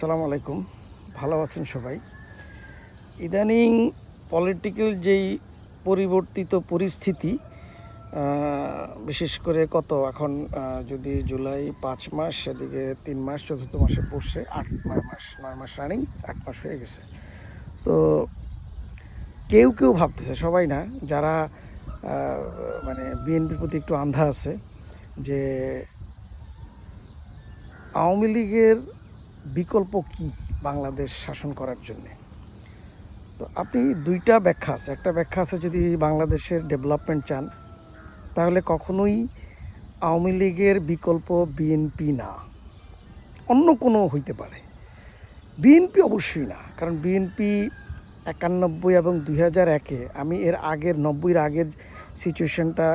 সালাম আলাইকুম। ভালো আছেন সবাই? ইদানিং পলিটিক্যাল যেই পরিবর্তিত পরিস্থিতি বিশেষ করে কত? এখন যদি জুলাই পাঁচ মাস সেদিকে তিন মাস, চতুর্থ মাসে পড়ছে, আট, নয় মাস নয় মাস রানিং আট মাস হয়ে গেছে। তো কেউ কেউ ভাবতেছে, সবাই না, যারা মানে বিএনপির প্রতি একটু আন্ধা আছে, যে আওয়ামী লীগের বিকল্প কি বাংলাদেশ শাসন করার জন্যে? তো আপনি দুইটা ব্যাখ্যা আছে। একটা ব্যাখ্যা আছে যদি বাংলাদেশের ডেভেলপমেন্ট চান, তাহলে কখনোই আওয়ামী লীগের বিকল্প বিএনপি না। অন্য কোনো হইতে পারে। বিএনপি অবশ্যই না, কারণ বিএনপি একানব্বই এবং দুই হাজার একে আমি এর আগের, নব্বইয়ের আগের সিচুয়েশনটা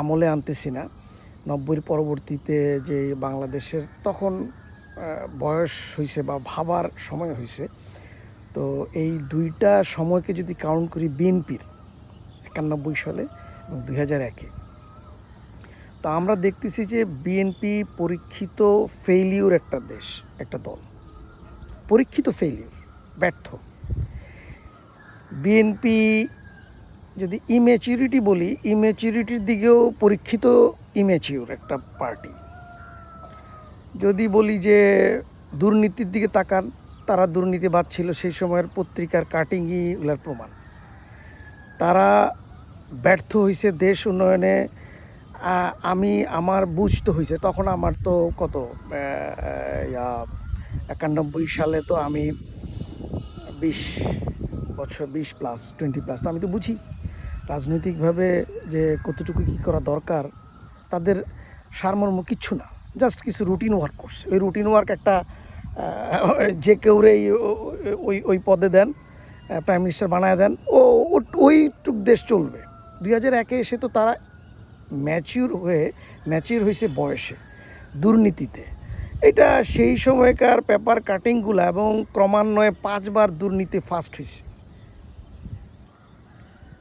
আমলে আনতেছি না। নব্বইয়ের পরবর্তীতে যে বাংলাদেশের, তখন বয়স হয়েছে বা ভাবার সময় হয়েছে তো এই দুইটা সময়কে যদি কাউন্ট করি বিএনপির একানব্বই সালে এবং দুই হাজার একে। তো আমরা দেখতেছি যে বিএনপি পরীক্ষিত ফেইলিউর একটা দেশ, একটা দল। পরীক্ষিত ফেইলিউর ব্যর্থ। বিএনপি যদি ইমেচিউরিটি বলি ইমেচিউরিটির দিকেও পরীক্ষিত ইমেচিউর একটা পার্টি যদি বলি যে দুর্নীতির দিকে তাকান, তারা দুর্নীতিবাদ ছিল সেই সময়ের পত্রিকার কাটিংই ওগুলার প্রমাণ। তারা ব্যর্থ হয়েছে দেশ উন্নয়নে আমি আমার বুঝতে হয়েছে তখন আমার তো কত একানব্বই সালে তো আমি বিশ বছর, বিশ প্লাস, টোয়েন্টি প্লাস, তো আমি তো বুঝি। রাজনৈতিকভাবে যে কতটুকু কী করা দরকার, তাদের সারমর্ম কিচ্ছু না। জাস্ট কিছু রুটিন ওয়ার্ক করছে। ওই রুটিন ওয়ার্ক একটা যে কেউরেই ও- ওই ওই পদে দেন প্রাইম মিনিস্টার বানায় দেন, ও ওইটুক দেশ চলবে। দুই হাজার একে এসে তো তারা ম্যাচিউর হয়ে ম্যাচিউর হয়েছে বয়সে, দুর্নীতিতে। এটা সেই সময়কার পেপার কাটিংগুলো এবং ক্রমান্বয়ে পাঁচবার দুর্নীতি ফার্স্ট হয়েছে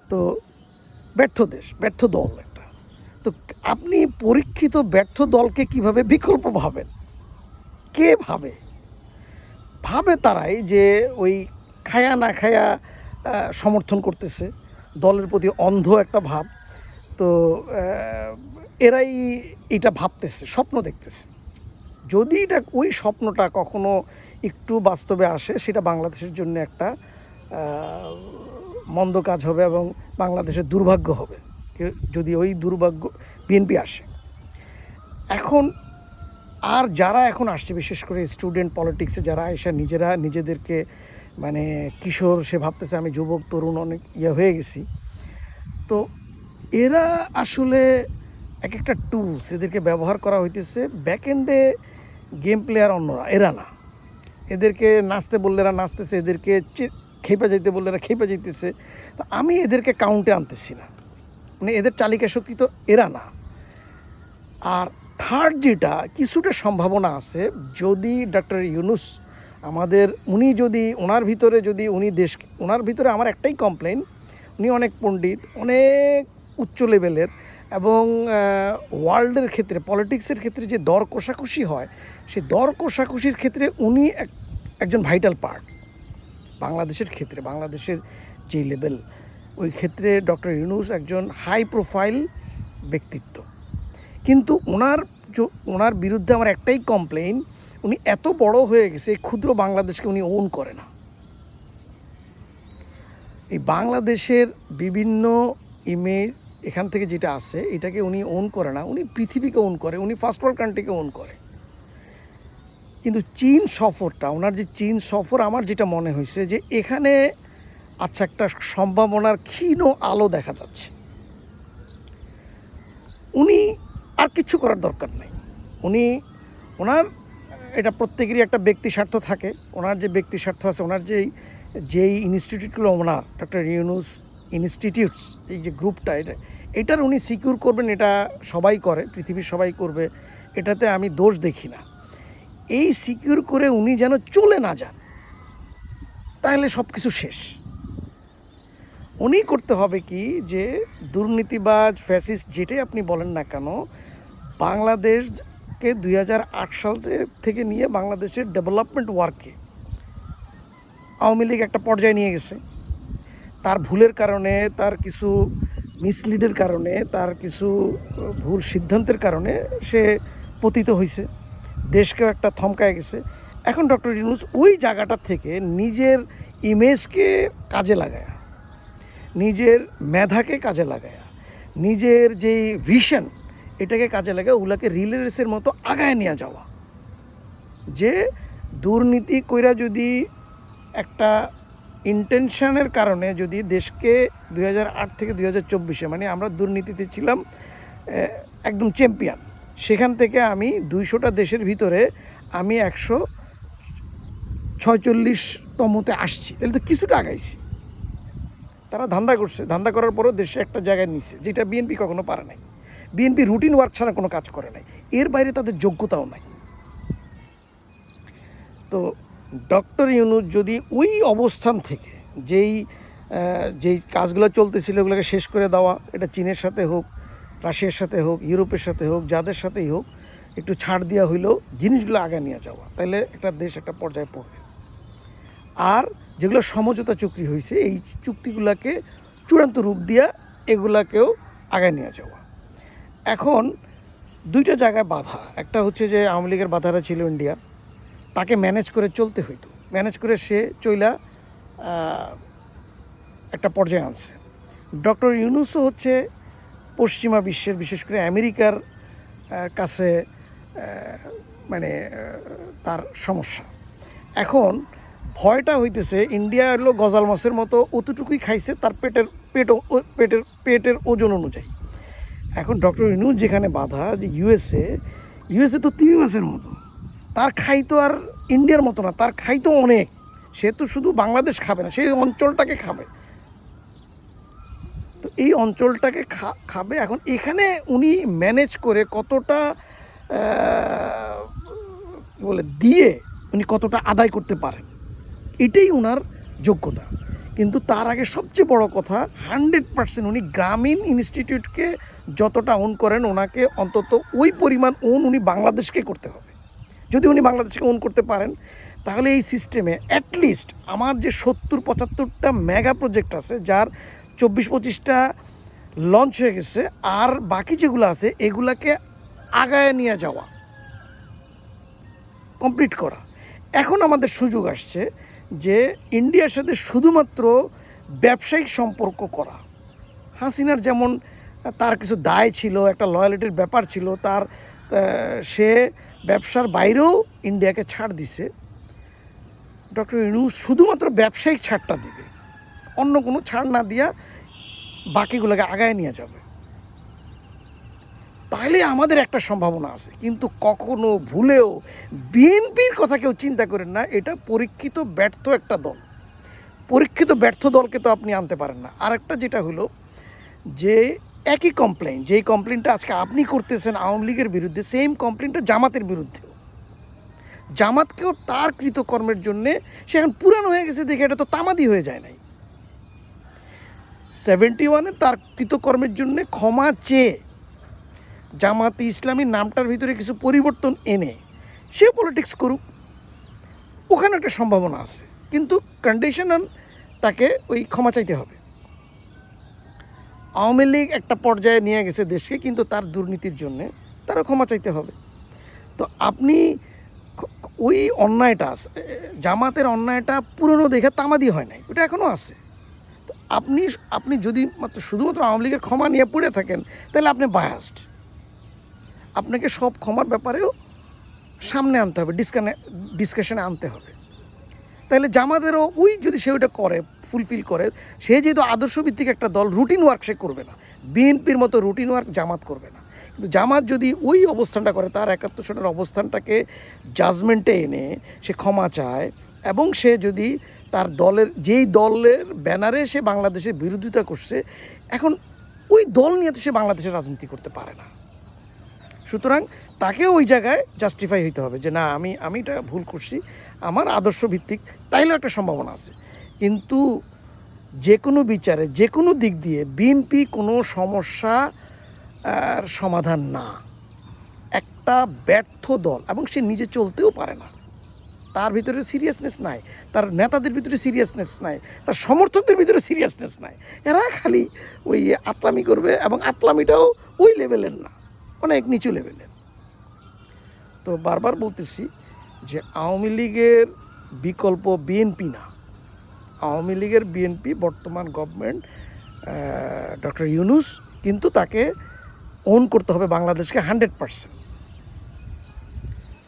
তো ব্যর্থ দেশ, ব্যর্থ দল। তো আপনি পরীক্ষিত ব্যর্থ দলকে কীভাবে বিকল্প ভাবেন? কে ভাবে? ভাবে তারাই যে ওই খায়া না খায়া সমর্থন করতেছে, দলের প্রতি অন্ধ একটা ভাব। তো এরাই এটা ভাবতেছে, স্বপ্ন দেখতেছে। যদি এটা ওই স্বপ্নটা কখনো একটু বাস্তবে আসে, সেটা বাংলাদেশের জন্য একটা মন্দ কাজ হবে এবং বাংলাদেশের দুর্ভাগ্য হবে। যদি ওই দুর্ভাগ্য বিএনপি আসে। এখন আর যারা এখন আসছে, বিশেষ করে স্টুডেন্ট পলিটিক্সে যারা এসে নিজেরা নিজেদেরকে মানে কিশোর, সে ভাবতেছে আমি যুবক, তরুণ, অনেক ইয়ে হয়ে গেছি। তো এরা আসলে এক একটা টুলস এদেরকে ব্যবহার করা হইতেছে। ব্যাকএন্ডে গেম প্লেয়ার অন্যরা, এরা না। এদেরকে নাচতে বললে এরা নাচতেছে, এদেরকে খেপে যাইতে বললে এরা খেপে যাইতেছে। তো আমি এদেরকে কাউন্টে আনতেছি না। মানে এদের চালিকা শক্তি তো এরা না। আর থার্ড যেটা, কিছুটা সম্ভাবনা আছে, যদি ডক্টর ইউনুস আমাদের, উনি যদি ওনার ভিতরে যদি উনি দেশ ওনার ভিতরে আমার একটাই কমপ্লেন উনি অনেক পণ্ডিত, অনেক উচ্চ লেভেলের এবং ওয়ার্ল্ডের ক্ষেত্রে পলিটিক্সের ক্ষেত্রে যে দর কষাকষি হয়, সেই দর কষাকষির ক্ষেত্রে উনি এক- একজন ভাইটাল পার্ট বাংলাদেশের ক্ষেত্রে, বাংলাদেশের যে লেভেল ওই ক্ষেত্রে ডক্টর ইউনুস একজন হাই প্রোফাইল ব্যক্তিত্ব। কিন্তু ওনার ওনার বিরুদ্ধে আমার একটাই কমপ্লেইন উনি এত বড় হয়ে গেছে, ক্ষুদ্র বাংলাদেশকে উনি ওন করে না। এই বাংলাদেশের বিভিন্ন ইমেজ এখান থেকে যেটা আসে, এটাকে উনি ওন করে না। উনি পৃথিবীকে ওন করে, উনি ফার্স্ট ওয়ার্ল্ড কান্ট্রিকে ওন করে। কিন্তু চীন সফরটা ওনার যে চীন সফর, আমার যেটা মনে হয়েছে যে এখানে আচ্ছা একটা সম্ভাবনার ক্ষীণ আলো দেখা যাচ্ছে। উনি আর কিচ্ছু করার দরকার নাই। উনি, ওনার, এটা প্রত্যেকেরই একটা ব্যক্তি স্বার্থ থাকে। ওনার যে ব্যক্তি স্বার্থ আছে, ওনার যেই যেই ইনস্টিটিউটগুলো ওনার ডক্টর ইউনুস ইনস্টিটিউটস এই যে গ্রুপটা এটা, এটার উনি সিকিউর করবেন, এটা সবাই করে, পৃথিবীর সবাই করবে, এটাতে আমি দোষ দেখি না। এই সিকিউর করে উনি যেন চলে না যান, তাহলে সব কিছু শেষ। উনি করতে হবে কি যে দুর্নীতিবাজ ফ্যাসিস্ট যেটাই আপনি বলেন না কেন বাংলাদেশ তাকে দুই সাল থেকে নিয়ে বাংলাদেশের ডেভেলপমেন্ট ওয়ার্কে আওয়ামী লীগ একটা পর্যায়ে নিয়ে গেছে। তার ভুলের কারণে, তার কিছু মিসলিডের কারণে, তার কিছু ভুল সিদ্ধান্তের কারণে সে পতিত হয়েছে দেশকেও একটা থমকায় গেছে। এখন ডক্টর ইউনুস ওই জায়গাটা থেকে নিজের ইমেজকে কাজে লাগায়। নিজের মেধাকে কাজে লাগায়, নিজের যেই ভিশন এটাকে কাজে লাগায় ওগুলাকে রিলে রেসের মতো আগায় নিয়ে যাওয়া। যে দুর্নীতি কইরা যদি একটা ইন্টেনশনের কারণে যদি দেশকে দু হাজার আট থেকে দুই মানে আমরা দুর্নীতিতে ছিলাম একদম চ্যাম্পিয়ন সেখান থেকে আমি দুইশোটা দেশের ভিতরে আমি একশো ছয়চল্লিশতমতে আসছি। তাহলে তো কিছুটা আগাইছি। তারা ধান্দা করছে। ধান্দা করার পরও দেশে একটা জায়গায় নিচ্ছে যেটা বিএনপি কখনো পারে নাই। বিএনপি রুটিন ওয়ার্ক ছাড়া কোনো কাজ করে নাই। এর বাইরে তাদের যোগ্যতাও নাই। তো ডক্টর ইউনুস যদি ওই অবস্থান থেকে যেই যেই কাজগুলো চলতেছিল, ওগুলোকে শেষ করে দেওয়া, এটা চীনের সাথে হোক, রাশিয়ার সাথে হোক, ইউরোপের সাথে হোক, যাদের সাথেই হোক, একটু ছাড় দেওয়া হইলেও জিনিসগুলো আগে নিয়ে যাওয়া। তাহলে একটা দেশ একটা পর্যায়ে পড়বে। আর যেগুলো সমঝোতা চুক্তি হয়েছে, এই চুক্তিগুলোকে চূড়ান্ত রূপ দিয়া এগুলাকেও আগায় নিয়ে যাওয়া। এখন দুইটা জায়গায় বাধা। একটা হচ্ছে যে আওয়ামী লীগের বাধাটা ছিল ইন্ডিয়া। তাকে ম্যানেজ করে চলতে হইতো। ম্যানেজ করে সে চইলা একটা পর্যায়ে আনছে। ডক্টর ইউনুসও হচ্ছে পশ্চিমা বিশ্বের, বিশেষ করে আমেরিকার কাছে মানে তার সমস্যা। এখন ভয়টা হইতেছে ইন্ডিয়া হলো গজাল মাছের মতো অতটুকুই খাইছে তার পেটের, পেট পেটের পেটের ওজন অনুযায়ী। এখন ডক্টর ইনু যেখানে বাধা যে ইউএসএ ইউএসএ তো তিমি মাছের মতো। তার খাই তো আর ইন্ডিয়ার মতো না, তার খাই তো অনেক। সে তো শুধু বাংলাদেশ খাবে না সেই অঞ্চলটাকে খাবে। তো এই অঞ্চলটাকে খাবে। এখন এখানে উনি ম্যানেজ করে কতটা কি বলে, দিয়ে উনি কতটা আদায় করতে পারেন। এটাই ওনার যোগ্যতা। কিন্তু তার আগে সবচেয়ে বড় কথা, হান্ড্রেড পার্সেন্ট উনি গ্রামীণ ইনস্টিটিউটকে যতটা ওন করেন, ওনাকে অন্তত ওই পরিমাণ ওন উনি বাংলাদেশকে করতে হবে। যদি উনি বাংলাদেশকে ওন করতে পারেন, তাহলে এই সিস্টেমে অ্যাটলিস্ট আমার যে সত্তর পঁচাত্তরটা মেগা প্রজেক্ট আছে, যার চব্বিশ পঁচিশটা লঞ্চ হয়ে গেছে, আর বাকি যেগুলো আছে, এগুলাকে আগায় নিয়ে যাওয়া কমপ্লিট করা। এখন আমাদের সুযোগ আসছে যে ইন্ডিয়ার সাথে শুধুমাত্র ব্যবসায়িক সম্পর্ক করা। হাসিনার যেমন, তার কিছু দায় ছিল, একটা লয়ালিটির ব্যাপার ছিল, তার সে ব্যবসার বাইরেও ইন্ডিয়াকে ছাড় দিছে। ডক্টর ইউনুস শুধুমাত্র ব্যবসায়িক ছাড়টা দিবে। অন্য কোনো ছাড় না দিয়া বাকিগুলোকে আগায় নিয়ে যাবে। তাহলে আমাদের একটা সম্ভাবনা আছে। কিন্তু কখনো ভুলেও বিএনপির কথা কেউ চিন্তা করেন না, এটা পরীক্ষিত ব্যর্থ একটা দল। পরীক্ষিত ব্যর্থ দলকে তো আপনি আনতে পারেন না। আরেকটা যেটা হলো যে, একই কমপ্লেন যেই কমপ্লেনটা আজকে আপনি করতেছেন আওয়ামী লীগের বিরুদ্ধে সেম কমপ্লেনটা জামাতের বিরুদ্ধেও। জামাতকেও তার কৃতকর্মের জন্যে সে এখন পুরানো হয়ে গেছে দেখে এটা তো তামাদি হয়ে যায় নাই। সেভেন্টি ওয়ানে তার কৃতকর্মের জন্যে ক্ষমা চেয়ে জামাতে ইসলামী নামটার ভিতরে কিছু পরিবর্তন এনে সে পলিটিক্স করুক, ওখানে একটা সম্ভাবনা আছে। কিন্তু কন্ডিশনাল তাকে ওই ক্ষমা চাইতে হবে। আওয়ামী লীগ একটা পর্যায়ে নিয়ে গেছে দেশকে, কিন্তু তার দুর্নীতির জন্যে তারও ক্ষমা চাইতে হবে। তো আপনি ওই অন্যায়টা জামাতের অন্যায়টা পুরনো দেখে তামাদি হয় নাই, ওটা এখনও আছে। তো আপনি আপনি যদি মাত্র শুধুমাত্র আওয়ামী লীগের ক্ষমা নিয়ে পড়ে থাকেন, তাহলে আপনি বায়াসড আপনাকে সব ক্ষমার ব্যাপারেও সামনে আনতে হবে ডিসকানে ডিসকাশনে আনতে হবে। তাহলে জামাতেরও ওই যদি সে ওটা করে ফুলফিল করে, সে যেহেতু আদর্শভিত্তিক একটা দল রুটিন ওয়ার্ক সে করবে না। বিএনপির মতো রুটিন ওয়ার্ক জামাত করবে না। কিন্তু জামাত যদি ওই অবস্থানটা করে, তার একাত্তর সনের অবস্থানটাকে জাজমেন্টে এনে সে ক্ষমা চায়, এবং সে যদি তার দলের, যেই দলের ব্যানারে সে বাংলাদেশের বিরোধিতা করছে, এখন ওই দল নিয়ে তো সে বাংলাদেশের রাজনীতি করতে পারে না। সুতরাং তাকে ওই জায়গায় জাস্টিফাই হইতে হবে যে না, আমি আমি এটা ভুল করছি, আমার আদর্শ ভিত্তিক তাইলেও একটা সম্ভাবনা আছে। কিন্তু যে কোনো বিচারে যে কোনো দিক দিয়ে বিএনপি কোনো সমস্যা সমাধান না। একটা ব্যর্থ দল, এবং সে নিজে চলতেও পারে না। তার ভিতরে সিরিয়াসনেস নাই, তার নেতাদের ভিতরে সিরিয়াসনেস নাই, তার সমর্থকদের ভিতরে সিরিয়াসনেস নাই। এরা খালি ওই আতলামি করবে, এবং আতলামিটাও ওই লেভেলের না। অনেক নিচু লেভেলের। তো বারবার বলতেছি যে আওয়ামী লীগের বিকল্প বিএনপি না। আওয়ামী লীগের বিএনপি বর্তমান গভর্নমেন্ট ডক্টর ইউনুস কিন্তু তাকে ওন করতে হবে বাংলাদেশকে হান্ড্রেড পার্সেন্ট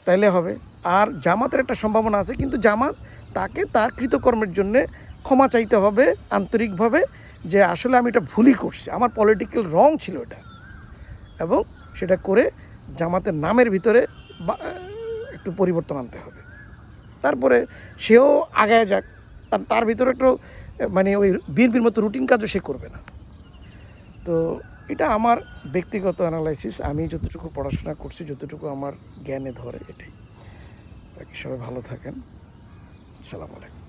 তাইলে হবে। আর জামাতের একটা সম্ভাবনা আছে, কিন্তু জামাত তাকে তার কৃতকর্মের জন্যে ক্ষমা চাইতে হবে আন্তরিকভাবে যে আসলে আমি এটা ভুলই করছি। আমার পলিটিক্যাল রং ছিল এটা। এবং সেটা করে জামাতের নামের ভিতরে একটু পরিবর্তন আনতে হবে। তারপরে সেও আগায় যাক। তার তার ভিতরে একটু মানে ওই বিএনপির মতো রুটিন কাজও সে করবে না। তো এটা আমার ব্যক্তিগত অ্যানালাইসিস আমি যতটুকু পড়াশোনা করছি, যতটুকু আমার জ্ঞানে ধরে এটাই। বাকি সবাই ভালো থাকেন। আসসালামু আলাইকুম।